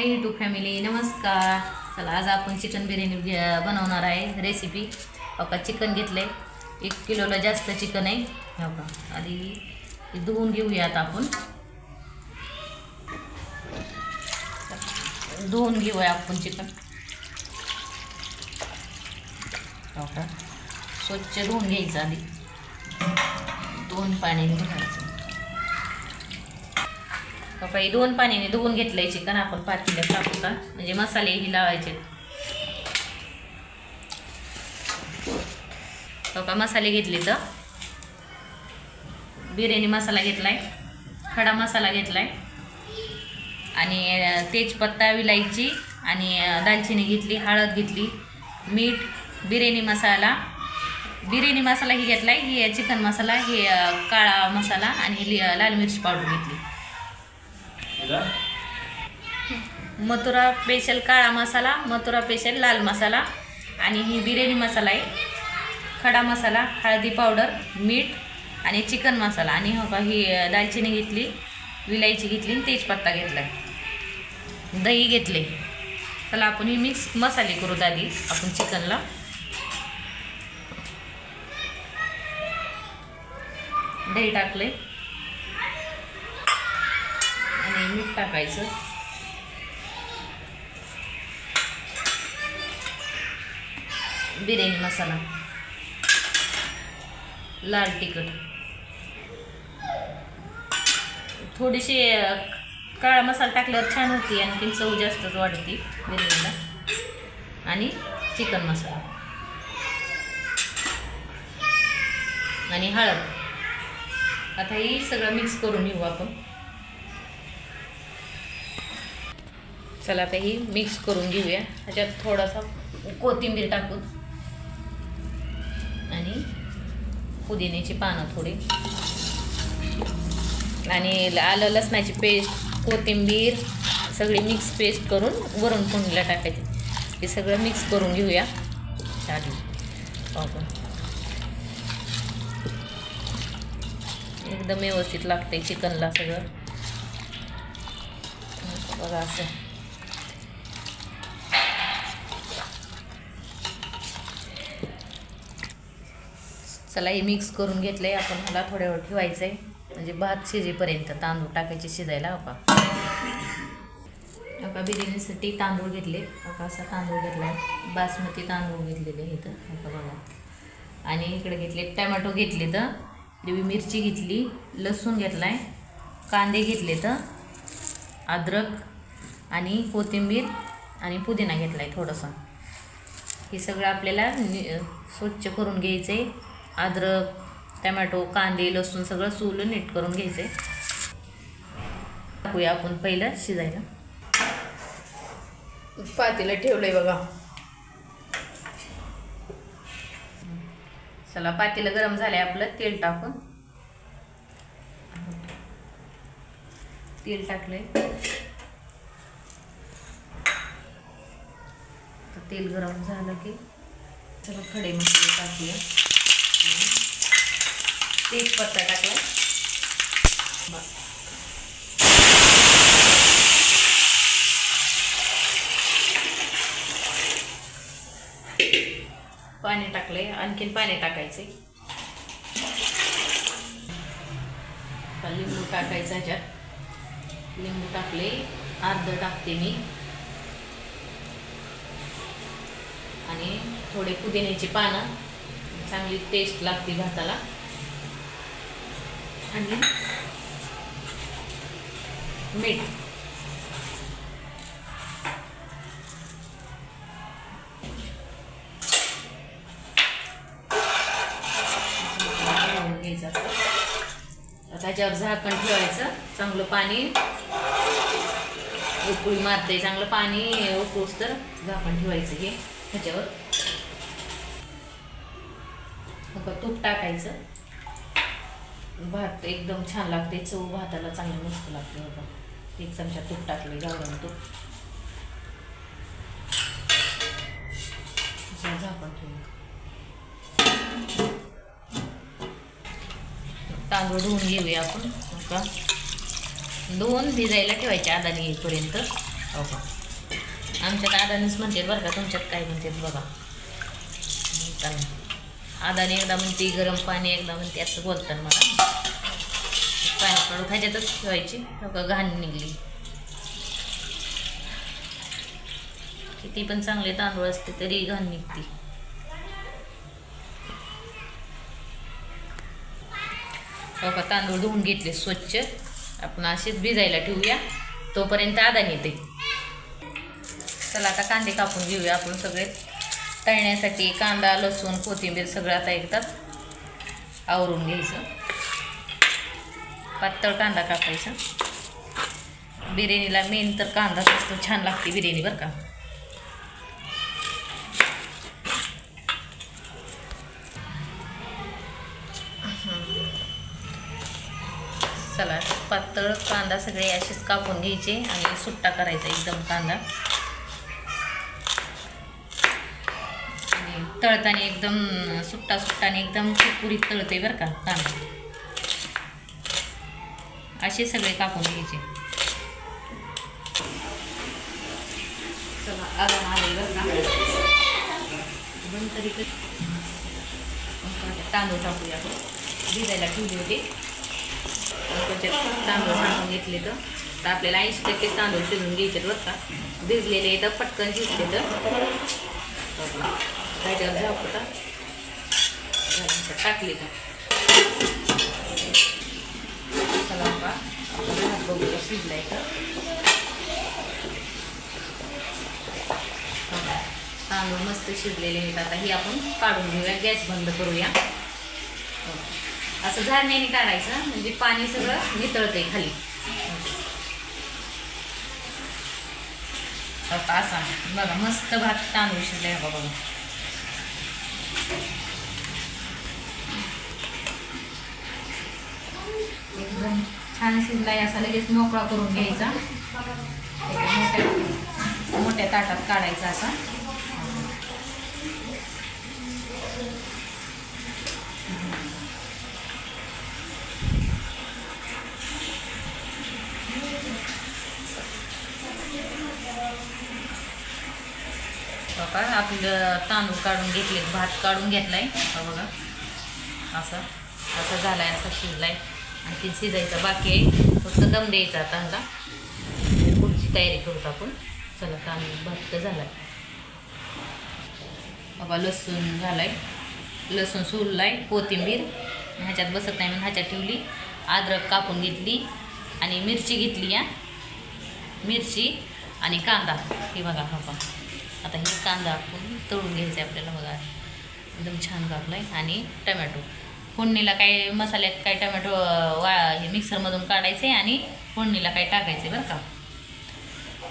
Hi YouTube family नमस्कार. चला आज आपण चिकन बिर्याणी बनवणार आहे. रेसिपी बघा चिकन घेतलं. आहे एक किलोला जास्त चिकन आहे. बघा आधी धुवून घेऊयात आपण. धुवून घेऊया आपण चिकन स्वच्छ धुवून घ्यायचं आधी. दोन पाण्याने घ्यायचं काही दोन पाण्याने धुवून घेतलंय चिकन आपण पातेल्यात टाकू का? म्हणजे मसालेही लावायचे. हो तो मसाले घेतले तर? बिर्याणी मसाला घेतलाय खडा मसाला घेतलाय आणि तेजपत्ता विलायची आणि दालचिनी घेतली हळद घेतली मीठ बिर्याणी मसाला. बिर्याणी मसाला ही घेतलाय ही चिकन मसाला हे काळा मसाला आणि लि- लाल मिरची पावडर घेतली. मथुरा स्पेशल काळा मसाला मथुरा स्पेशल लाल मसाला आणि ही बिर्याणी मसाला आहे. खडा मसाला हळदी पावडर मीठ आणि चिकन मसाला. आणि हो का ही दालचिनी घेतली विलायची घेतली आणि तेजपत्ता घेतला दही घेतले. चला आपण ही मिक्स मसाले करू दादी आपण चिकनला. दही टाकले मीठ टाकायचं. बिर्याणी मसाला. लाल तिखट. थोडीशी काळा मसाला टाकल्यावर छान होती आणखी चव जास्तच वाढते बिर्याणीला. आणि चिकन मसाला. आणि हळद. आता ही सगळं मिक्स करून घेऊ आपण. चला आता ही मिक्स करून घेऊया. ह्याच्यात थोडासा कोथिंबीर टाकून आणि पुदिन्याची पानं थोडी. आणि आलं लसणाची पेस्ट कोथिंबीर सगळी मिक्स पेस्ट करून वरून कुंडीला टाकायची. हे सगळं मिक्स करून घेऊया. आधी आपण एकदम व्यवस्थित लागते चिकनला सगळं. बघा असं. चला हे मिक्स करून घेतलं आहे आपण ह्याला थोड्या वेळ ठेवायचं आहे म्हणजे भात शिजेपर्यंत तांदूळ टाकायचे शिजायला हो का? बिर्याणीसाठी तांदूळ घेतले. आता असा तांदूळ घेतला. आहे बासमती तांदूळ घेतलेले हे तर बघा. आणि इकडे घेतले टमॅटो घेतले तर हिरवी मिरची घेतली लसूण घेतला आहे कांदे घेतले तर अद्रक आणि कोथिंबीर आणि पुदिना घेतला आहे थोडंसं. हे सगळं आपल्याला स्वच्छ करून घ्यायचं आहे अद्रक टमॅटो कांदे लसूण सगळं सोलून नीट करून घ्यायचं. आहे टाकूया आपण पहिलं शिजायला. पातीला ठेवलंय बघा. चला पातेलं गरम झालंय आपलं तेल टाकून. तेल टाकलंय. तेल गरम झालं की सगळं खडे मसाले टाकूया. तेजपत्ता टाकला. पाणी टाकलंय. आणखीन पाणी टाकायचंय. लिंबू टाकायचं ह्याच्यात. लिंबू टाकले. अर्ध टाकते मी. आणि थोडे पुदिन्याची पानं. चांगली टेस्ट लागते भाताला. आणि मीठ. घालून आता झाकण ठेवायचं चांगलं पाणी. उकळी मारते चांगलं पाणी उकळूस तर झाकण ठेवायचं हे ह्याच्यावर. तूप टाकायचं. भात एकदम छान लागते चव भाताला चांगलं मस्त लागते बघा. एक चमचा तूप टाकले गावरान तूप. झाकण तांदूळ धुवून घेऊया आपण का धुवून भिजायला ठेवायचे आदानी येईपर्यंत. हो का आमच्यात आदानीच म्हणते बरं का तुमच्यात काय म्हणतात बघा. चालेल आदाने एकदा म्हणते गरम पाणी एकदा म्हणते असं बोलतात मला. पाणी काढून ह्याच्यातच ठेवायची. का घाण निघली. किती पण चांगले तांदूळ असते तरी घाण निघते. का तांदूळ धुवून घेतले स्वच्छ. आपण असेच भिजायला ठेवूया. तोपर्यंत आदान येते. चला आता कांदे कापून घेऊया आपण सगळे. तळण्यासाठी कांदा लसूण कोथिंबीर सगळं आता एकदाच आवरून घ्यायचं. पातळ कांदा कापायचा. बिर्याणीला मेन तर कांदाच असतो छान लागते बिर्याणी बरं का. चला पातळ कांदा सगळे असेच कापून घ्यायचे आणि सुट्टा करायचा एकदम कांदा. तळताना एकदम सुट्टा सुट्टाने एकदम कुरकुरीत तळते बरं का तांदूळ असे सगळे कापून घ्यायचे. चला आलं बरं का? दोन तरी तांदूळ टाकूया. भिजायला ठेवले होते. त्याच्यात तांदूळ टाकून घेतले तर. तर आपल्याला ऐंशी टक्के तांदूळ शिजून घ्यायचे बरं का? भिजलेले तर पटकन शिजले तर. त्याच्यावर झाप होता टाकले का? चला बा आपण भात बघूया शिजलाय तर तांदूळ मस्त शिजलेले आहेत. आता ही आपण काढून घेऊया गॅस बंद करूया. असं झारण्याने काढायचं म्हणजे पाणी सगळं नितळतंय खाली. आता असा बघा मस्त भात तांदूळ शिजलाय बघा. एकदम छान शिजलाय असा लगेच मोकळा करून घ्यायचा. मोठ्या मोठ्या ताटात काढायचा असा. बघा आपलं तांदूळ काढून घेतले भात काढून घेतलाय. हा बघा. असं असं झालाय असा शिजलाय. आणखी शिजायचा बाकी आहे. फक्त दम द्यायचा तांदा पुढची तयारी करूत आपण. चला तांदूळ भात तर झालाय. बाबा लसूण झालाय. लसूण सोललाय कोथिंबीर. ह्याच्यात बसत नाही म्हणून ह्याच्यात ठेवली. अद्रक कापून घेतली. आणि मिरची घेतली या मिरची आणि कांदा. हे बघा हा आता हे कांदा आपण तळून घ्यायचा आहे आपल्याला बघा. एकदम छान कापला आहे आणि टमॅटो. फोडणीला काय मसाल्यात काय टमॅटो वा हे मिक्सरमधून काढायचे आणि फोडणीला काय टाकायचे बरं का.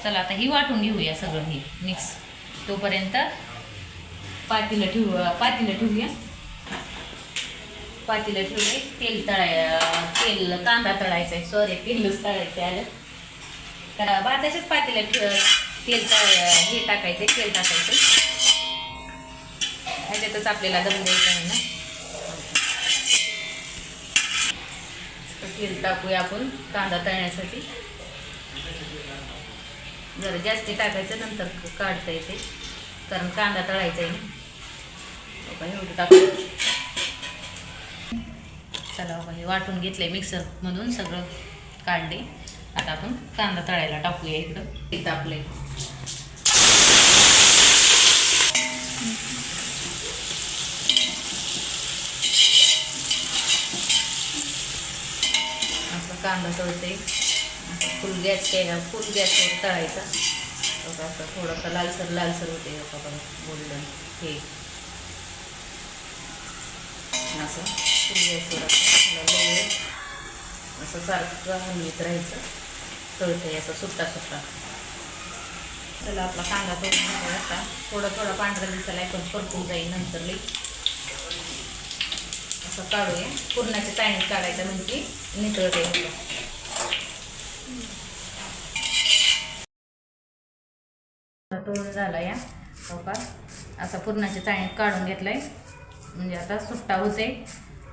चला आता ही वाटून घेऊया सगळं हे मिक्स तोपर्यंत पातीला ठेवू पातीला ठेवूया. पातीला ठेवले तेल तळाय तेल कांदा तळायचा आहे सॉरी तेलच तळायचं आहे आलं. तर भाताच्याच पातीला ठेव तेल हे टाकायचं तेल टाकायचं ह्याच्यातच आपल्याला दम द्यायचं आहे ना. तेल टाकूया आपण कांदा तळण्यासाठी. जरा जास्ती टाकायचं नंतर काढता येते. कारण कांदा तळायचा आहे ना. एवढं टाकू चला बाबा हे वाटून घेतलंय मिक्सरमधून सगळं काढले. आता आपण कांदा तळायला टाकूया इकडं. ते तापलंय आपला कांदा तळते. फुल गॅस केला फुल गॅसवर तळायचा. असं थोडंसं लालसर लालसर होते बघा बोललं गोल्डन हे. असं फुल गॅसवर असं थोडं असं सारखं हलवीत राहायचं. तळते असं सुट्टा सुट्टा. चला आपला कांदा तळून आता. थोडं थोडा पांढरा दिसायला पण परतून जाईल नंतर लई असं काढूया पुरणाच्या चाळणीत काढायचं म्हणजे नितळते तळून झाला या. का असा पूर्णाच्या चाळणीत काढून घेतलाय. म्हणजे आता सुट्टा होते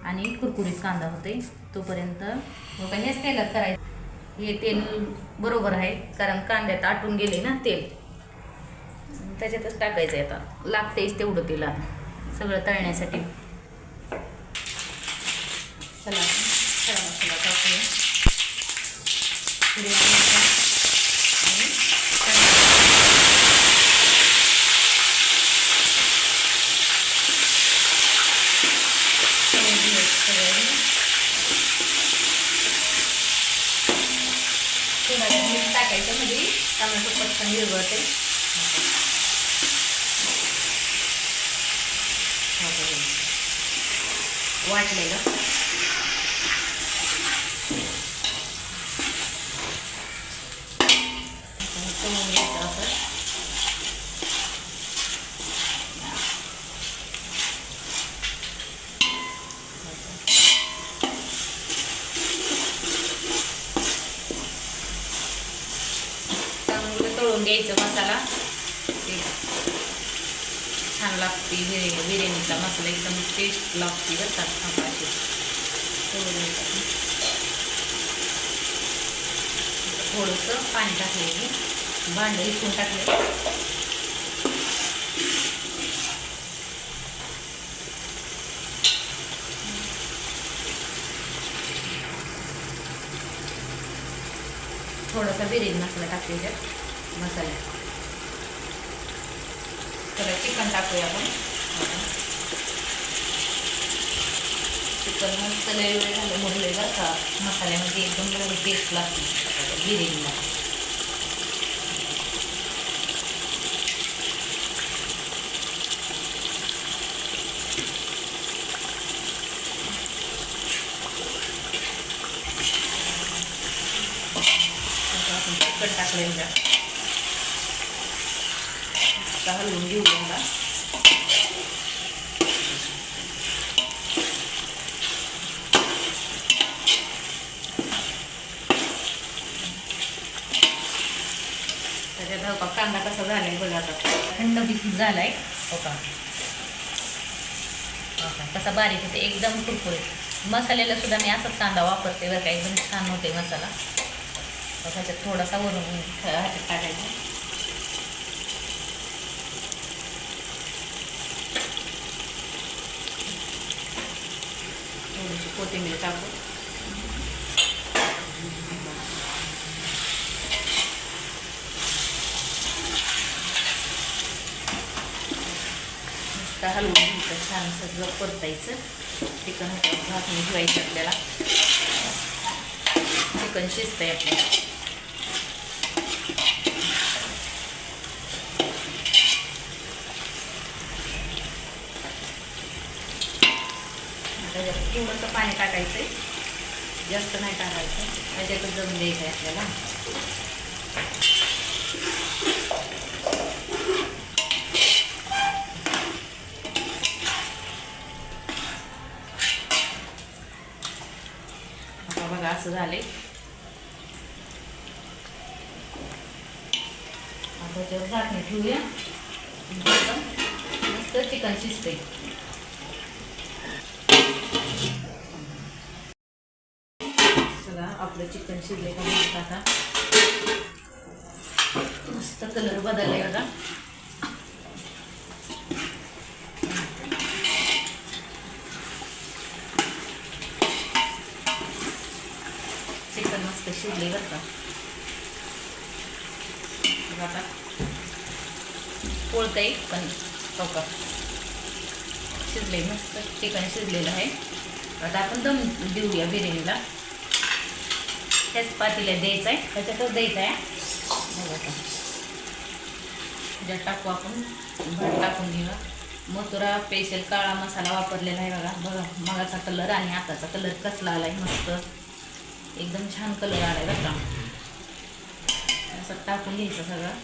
आणि कुरकुरीत कांदा होते तोपर्यंत मग हेच तेलात करायचं. हे तेल बरोबर आहे कारण कांद्यात आटून गेले ना तेल. त्याच्यातच टाकायचं आहे आता. लागतेच तेवढं तेल आता सगळं तळण्यासाठी. चला आपण खडा मसाला टाकूया हिरवा मिरच्या आणि कांदा. तळून घ्यायचं सगळं. थोडा वेळ मीठ टाकायचं म्हणजे टोमॅटो पटकन विरघळते वाटलेलं आता हे तळून घ्यायचं असं चांगलं तळून घ्यायचं मसाला ते छान लागते बिर्याणी बिर्याणीचा मसाला एकदम टेस्ट थोडंसं पाणी टाकले भांडं इथून टाकलं थोडासा बिर्याणी मसाला टाकूया त्यात मसाल्यात चिकन टाकूया आपण. चिकन मस्त लय वेळ झालं मुरले बरं का. मसाल्यामध्ये एकदम बरोबर टेस्ट लागते बिर्याणीला. आता टाकलं त्यात आता हलवून घेऊ आता त्याच्यात कांदा कसा झालाय बघा आता. थंड बिकून झालाय. हो का? हो का? कसा बारीक होते एकदम कुरकुरीत. मसाल्याला सुद्धा मी असाच कांदा वापरते बरं का एकदम छान होते मसाला. त्याच्यात थोडासा वरून ह्याच्यात टाकायचा थोडीशी कोथिंबीर टाकू. मस्त हलवून घ्यायचं छान सगळं परतायचं. चिकन झाकून ठेवायचं आपल्याला. चिकन शिजतंय आपल्याला त्याच्यात थोडंसं पाणी टाकायचं आहे जास्त नाही टाकायचं. त्याच्यातच जमून द्यायचं आहे आपल्याला आता बघा असं झाले. आता त्याच्यावर झाकणी ठेवूया. मस्त चिकन शिजते सगळं आपलं चिकन शिजले का मस्त आता? मस्त कलर बदललाय का चिकन मस्त शिजले बरं का. आता. आता पोळतंय पण चौका. शिजले मस्त ठिकाणी शिजलेलं आहे. आता आपण दम देऊया बिर्याणीला. त्याच पातीला द्यायचं आहे. त्याच्यातच द्यायचं आहे. बघा ज्यात टाकू आपण. भात टाकून घेऊया. मथुरा स्पेशल काळा मसाला वापरलेला आहे बघा. बघा मगाचा कलर आणि आताचा कलर कसला आहे मस्त. एकदम छान कलर आलाय बघा का. असं टाकून घ्यायचं सगळं.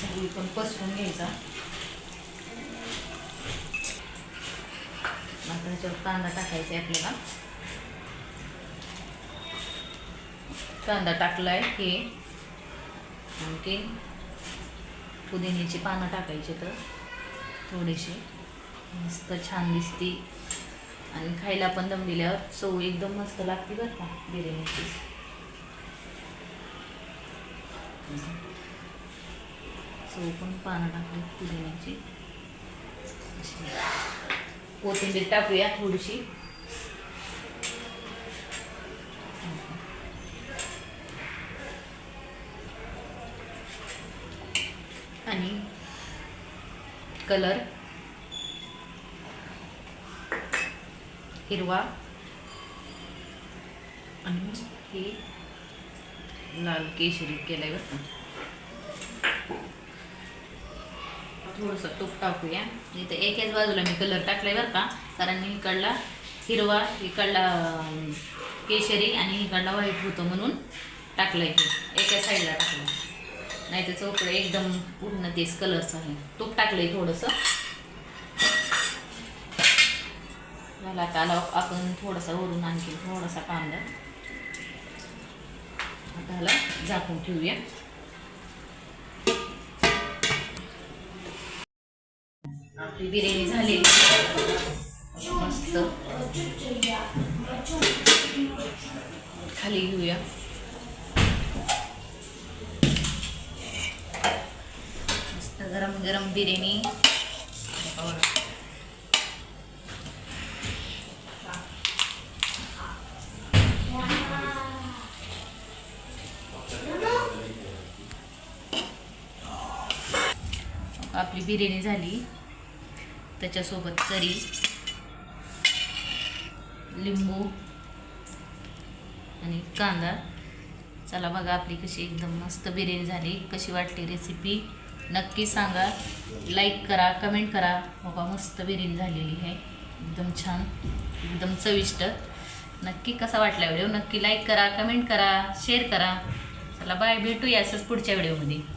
सगळी पण पसरून घ्यायचा. आता त्याच्यावर कांदा टाकायचा आहे आपल्याला. कांदा टाकलाय हे. आणखी पुदिन्याची पानं टाकायची तर थोडीशी मस्त छान दिसती. आणि खायला पण दम दिल्यावर चव एकदम मस्त लागते बरं का बिर्याणीची चव पण पानं टाकली बिर्याणीची. कोथिंबीर टाकूया थोडीशी. आणि कलर. हिरवा. आणि हे लाल केशरी केलंय बरं का. थोडंसं तूप टाकूया. इथं एकाच बाजूला मी कलर टाकलाय बरं का. कारण इकडला हिरवा इकडला केशरी आणि इकडला व्हाईट होतं म्हणून टाकलंय हे. एका साईडला टाकलं नाही तर चौकडं एकदम पूर्ण तेच कलरचं आहे. तूप टाकलंय थोडंसं. झाला आता आला आपण थोडासा वरून आणखी थोडासा कांदा. आता ह्याला झाकून ठेवूया. आपली बिर्याणी झालेली मस्त. खाली घेऊया. मस्त गरम गरम बिर्याणी. आपली बिर्याणी झाली. त्याच्यासोबत करी लिंबू आणि कांदा. चला बघा आपली कशी एकदम मस्त बिर्याणी झाली कशी वाटली रेसिपी नक्की सांगा. लाईक करा कमेंट करा. बाबा मस्त बिर्याणी झालेली आहे. एकदम छान एकदम चविष्ट. नक्की कसा वाटला व्हिडिओ? नक्की लाईक करा कमेंट करा शेअर करा. चला बाय भेटूया असंच पुढच्या व्हिडिओमध्ये.